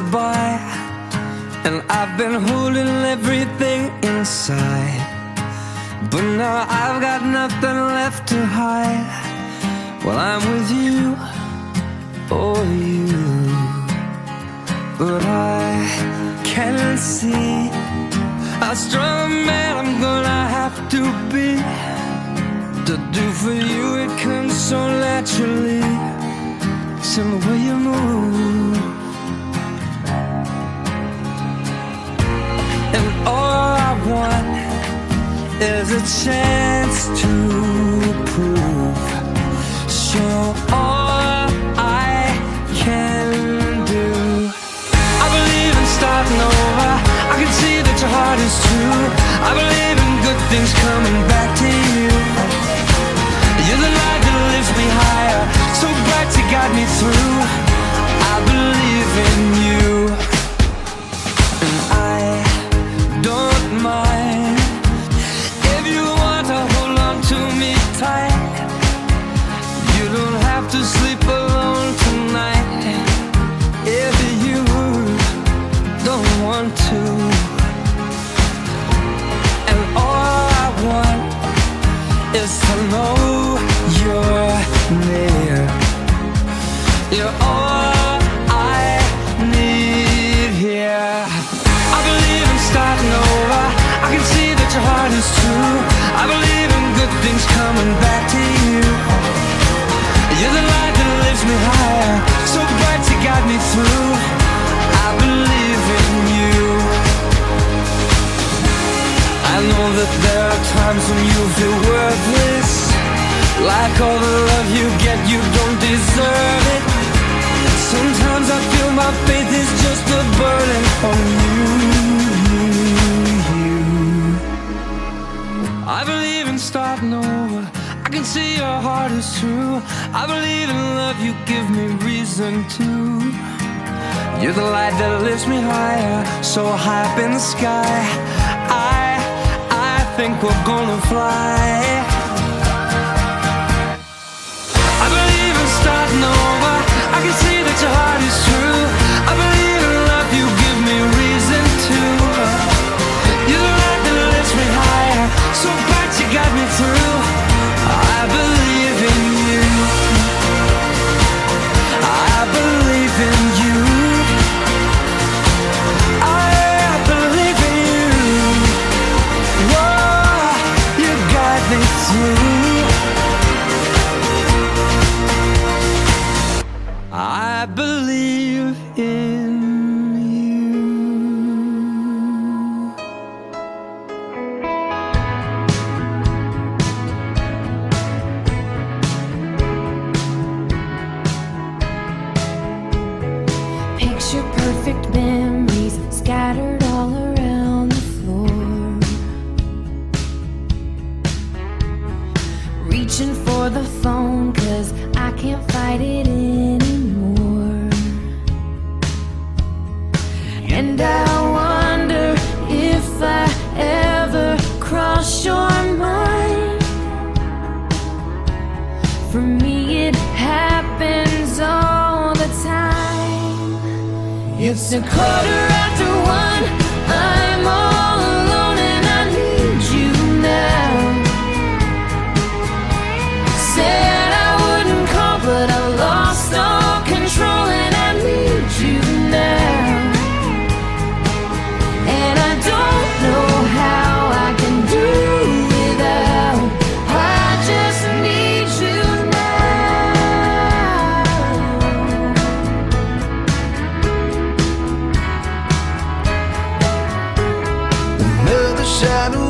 by, and I've been holding everything inside. But now I've got nothing left to hide. Well, I'm with you, oh, you. But I can't see how strong man I'm gonna have to be. To do for you, it comes so naturally. It's the way you move. Want is a chance to prove. Show all I can do. I believe in starting over. I can see that your heart is true. I believe in good things coming back to you. You're the light that lifts me higher. So bright you got me through. In things coming back to you. You're the light that lifts me higher. So bright you got me through. I believe in you. I know that there are times when you feel worthless. Like all the love you get, you don't deserve it. Sometimes I feel my faith is just a burden on you. I believe in starting over. I can see your heart is true. I believe in love, you give me reason to. You're the light that lifts me higher, so high up in the sky. I, I think we're gonna fly. Reaching for the phone, cause I can't fight it anymore. And I wonder if I ever cross your mind. For me, it happens all the time. It's a quarter after one. shadow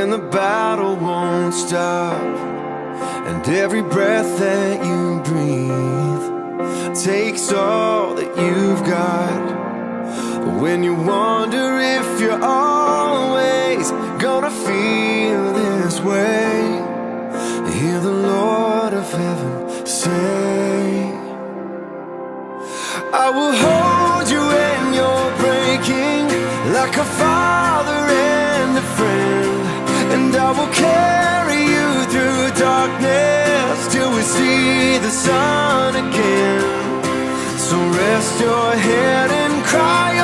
when the battle won't stop. And every breath that you breathe Takes all that you've got. When you wonder if you're always Gonna feel this way Hear the Lord of Heaven say I will hold you when you're breaking Like a father and a friend. And I will carry you through darkness Till we see the sun again. So rest your head and cry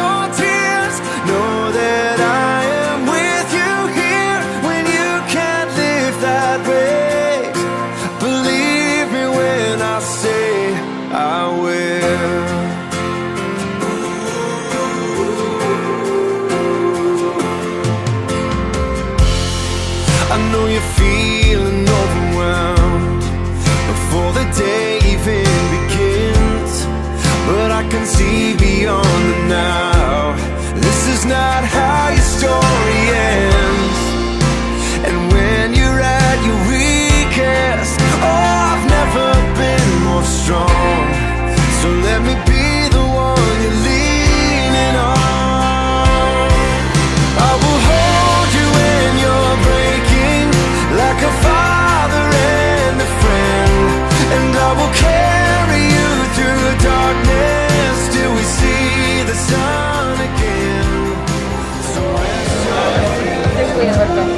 your feet. থাকতাম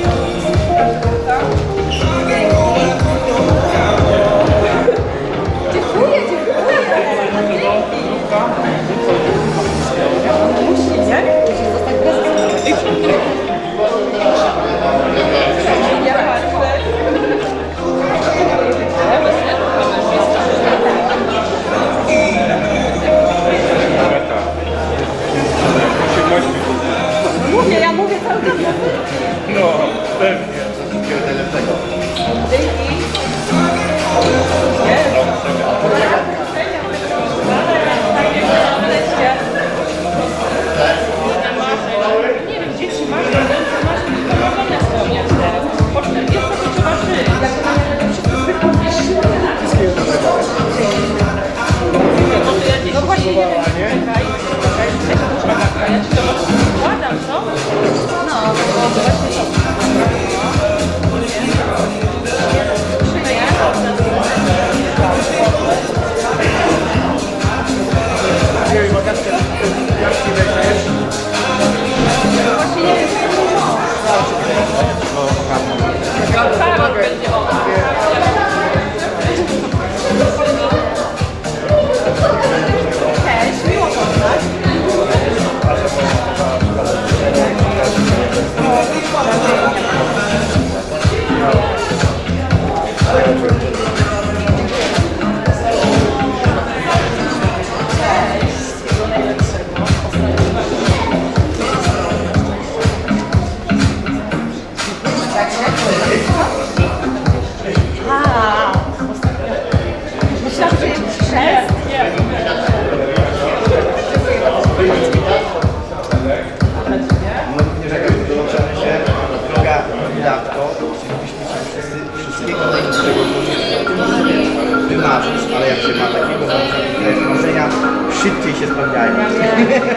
gracious guy.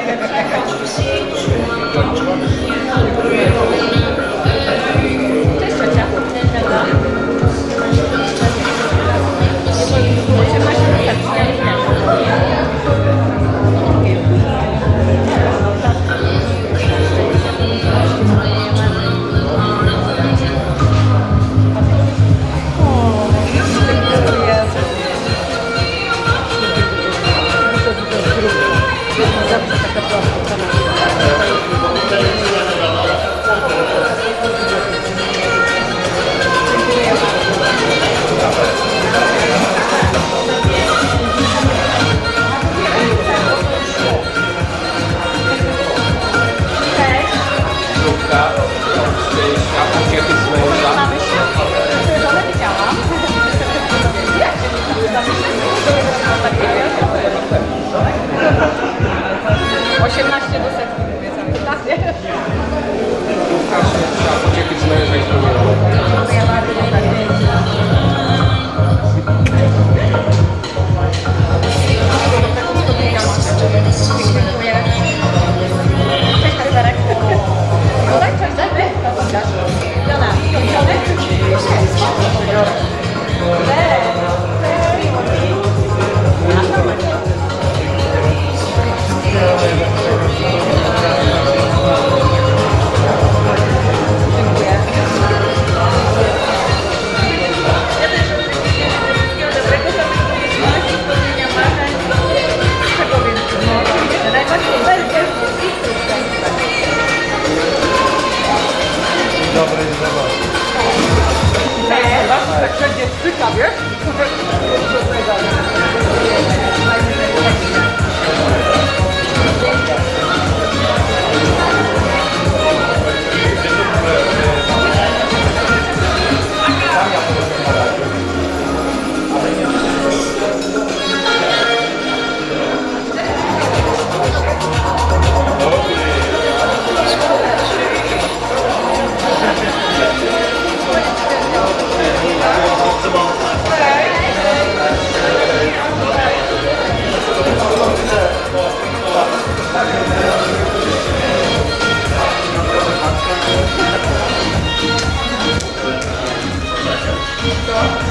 Poszliśmy, poszliśmy do tego.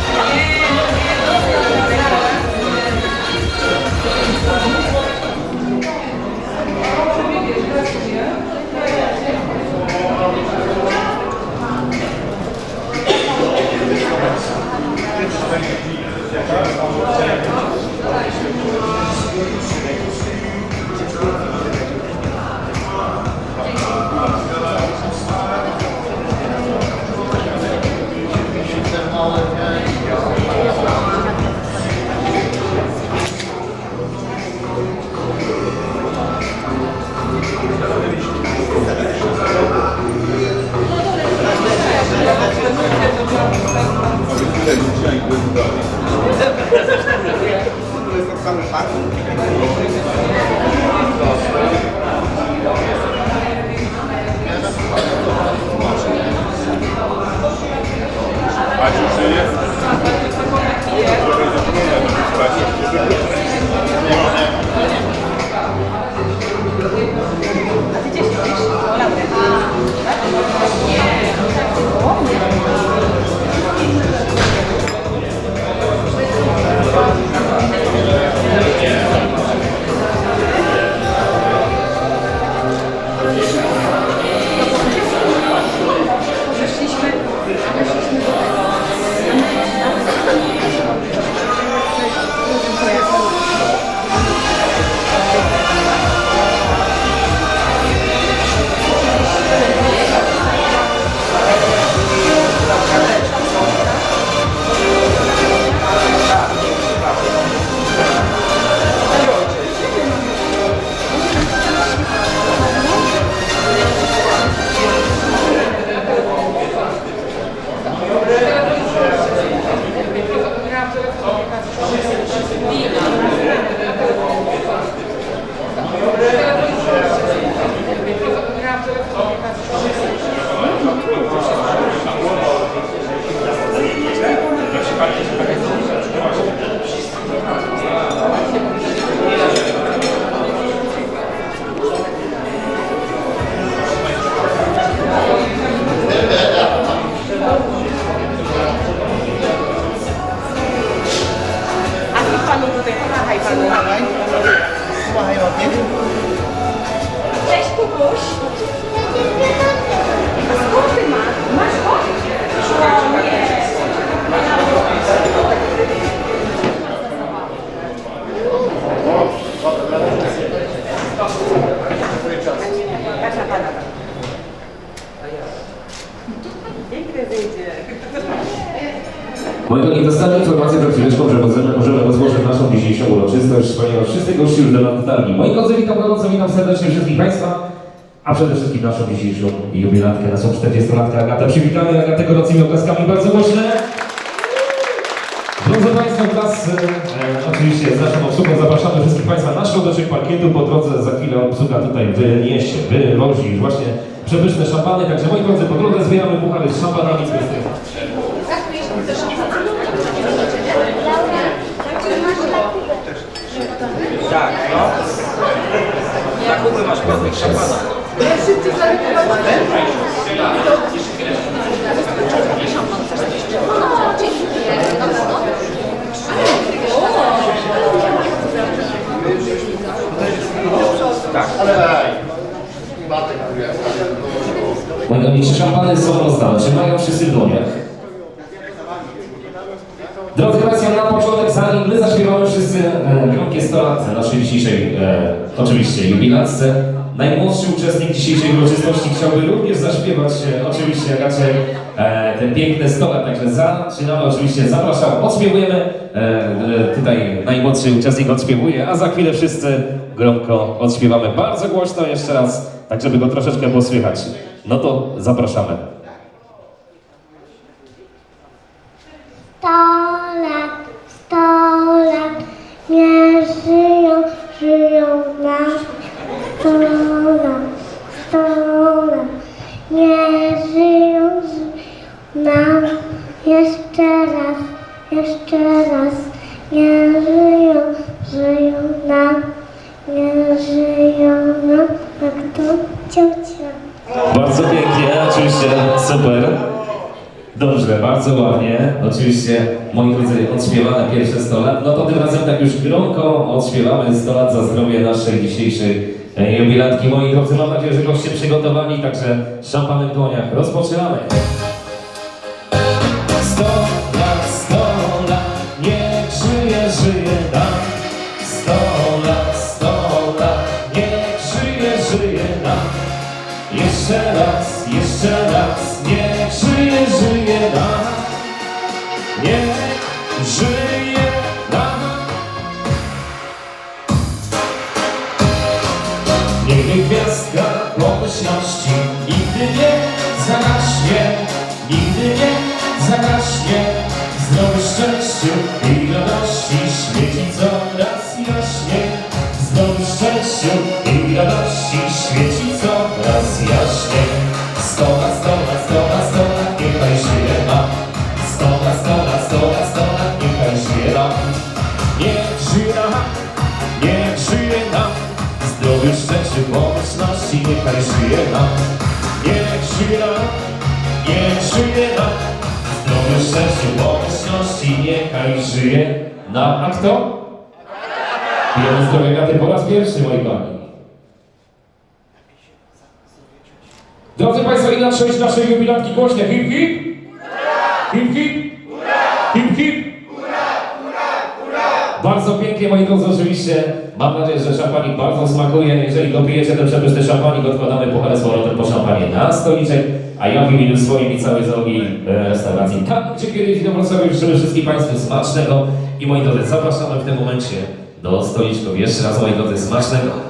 Serdecznie wszystkich Państwa, a przede wszystkim naszą dzisiejszą jubilatkę, naszą 40-latkę Agatę. Przywitamy Agatę gorącymi oklaskami bardzo głośne. Drodzy Państwo, wraz e, oczywiście z naszą obsługą zapraszamy wszystkich Państwa na środeczek parkietu. Po drodze za chwilę obsługa tutaj wyniesie, wywozi właśnie przepyszne szampany. Także moi drodzy, po drodze zbieramy puchary z szampanami. Tak, no. Zakupy masz pewnych szampana. Moi drogi, czy szampany są rozdane? Czy mają wszyscy w dłoniach? Drodzy Państwo, na początek, zanim my zaśpiewamy wszyscy e, gromkie 100 lat naszej dzisiejszej, e, oczywiście, jubilatce, najmłodszy uczestnik dzisiejszej uroczystości chciałby również zaśpiewać, e, oczywiście, raczej e, ten piękny 100 lat, także zaczynamy, oczywiście, zapraszam, odśpiewujemy, e, e, tutaj najmłodszy uczestnik odśpiewuje, a za chwilę wszyscy gromko odśpiewamy bardzo głośno jeszcze raz, tak żeby go troszeczkę było słychać. No to zapraszamy. Sto Sto lat, nie żyją nam. Jeszcze raz, jeszcze raz, nie żyją, żyją nam. Nie żyją nam, jak to ciocia. Bardzo pięknie, oczywiście, super. Dobrze, bardzo ładnie. Oczywiście, moi drodzy, odśpiewane pierwsze 100 lat. No to tym razem tak już gromko odśpiewamy 100 lat za zdrowie naszej dzisiejszej e, jubilantki. Moi drodzy, mam nadzieję, że goście przygotowani, także szampany w dłoniach. Rozpoczynamy. 100 lat, 100 lat, niech żyje, żyje nam. 100 lat, 100 lat, niech żyje, żyje nam. Jeszcze raz, jeszcze raz, niech żyje, żyje nam. Niech żyje żyje nam, niech żyje nam. Zdrowiu, szczęściu, pomyślności, niechaj żyje nam. A kto? Pijemy zdrowie gaty po raz pierwszy, moi kochani. Drodzy Państwo, i na cześć naszej jubilantki głośnie. Hip, hip! Hip, hip! Hip, hip! Bardzo pięknie, moi drodzy, oczywiście. Mam nadzieję, że szampanik bardzo smakuje. Jeżeli dopijecie ten przepyszny szampanik, odkładamy puchar z powrotem po szampanie na stoliczek. A ja w imieniu swoim i całej załogi e, restauracji tam, gdzie kiedyś do Wrocławia życzymy wszystkim Państwu smacznego. I moi drodzy, zapraszamy w tym momencie do stoliczków. Jeszcze raz, moi drodzy, smacznego.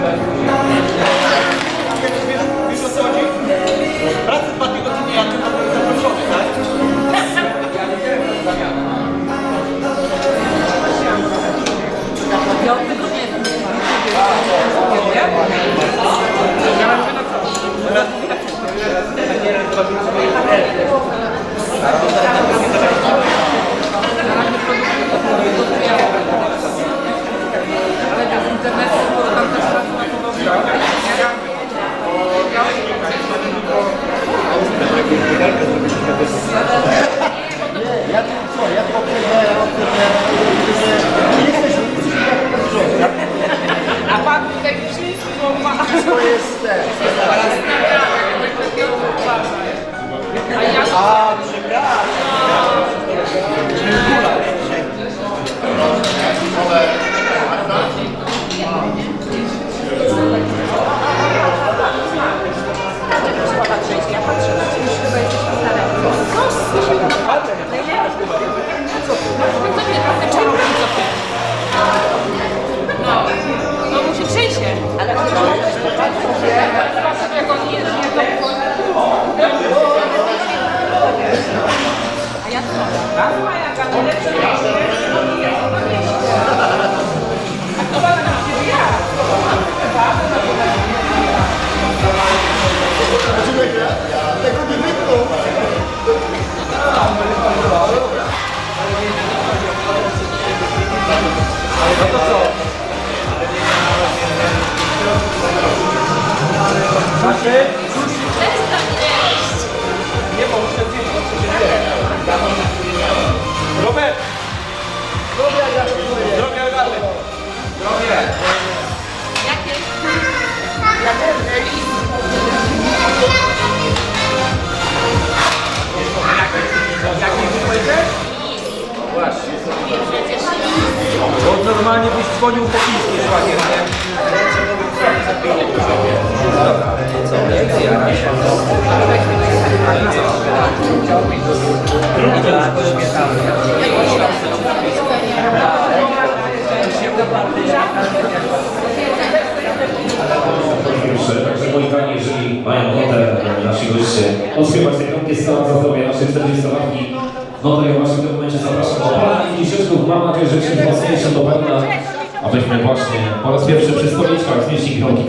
Bye-bye.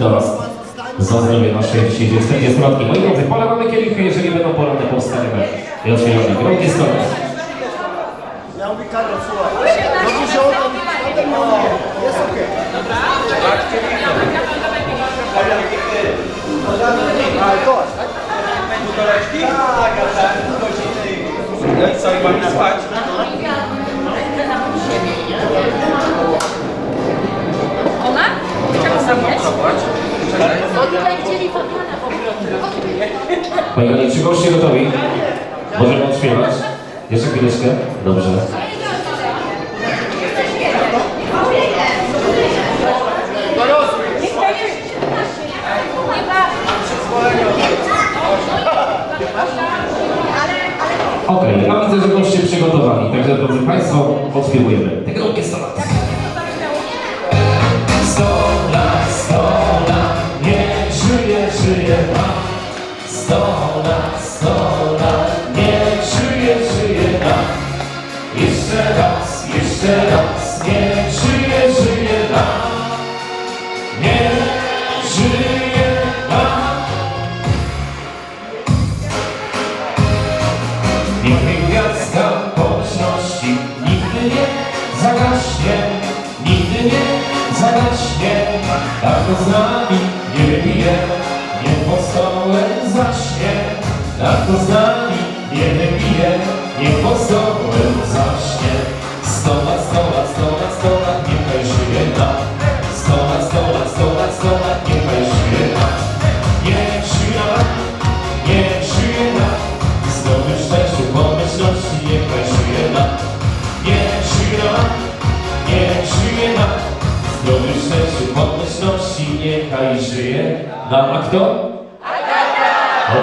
Nas za zdrowie naszej dzisiejszej 40 latki. Moi drodzy, polewamy kielichy, jeżeli będą polane, powstaniemy i otwieramy kroki stolic. Ja mówię Karol, słuchaj. No to, o, jest okej. Ale to tak? Buteleczki? Tak, tak, No i co, mamy spać? Czego zrobić? Panie Gali, czy goście gotowi? Możemy odśpiewać? Jeszcze chwileczkę? Dobrze. Okej, a widzę, że goście przygotowani, także drodzy Państwo, odśpiewujemy. Tego nam. A kto?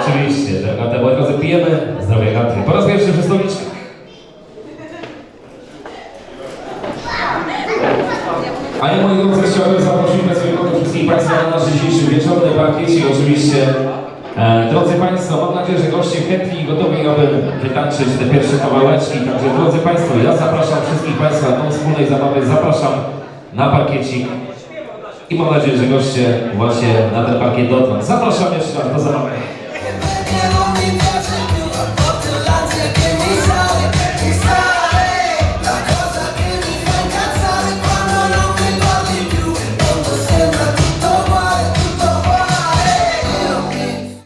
Oczywiście, że Agatę, moi drodzy, pijemy zdrowie Agaty. Po raz pierwszy przy stoliczkach. A ja moi drodzy chciałbym zaprosić wszystkich Państwa na nasz dzisiejszy wieczorny bankiet i oczywiście e, drodzy Państwo, mam nadzieję, że goście chętni i gotowi, aby wytańczyć te pierwsze kawałeczki. Także drodzy Państwo, ja zapraszam wszystkich Państwa do wspólnej zabawy, zapraszam na parkiecik i mam nadzieję, że goście właśnie na ten parkiet dotrą. Zapraszam jeszcze raz do zabawy.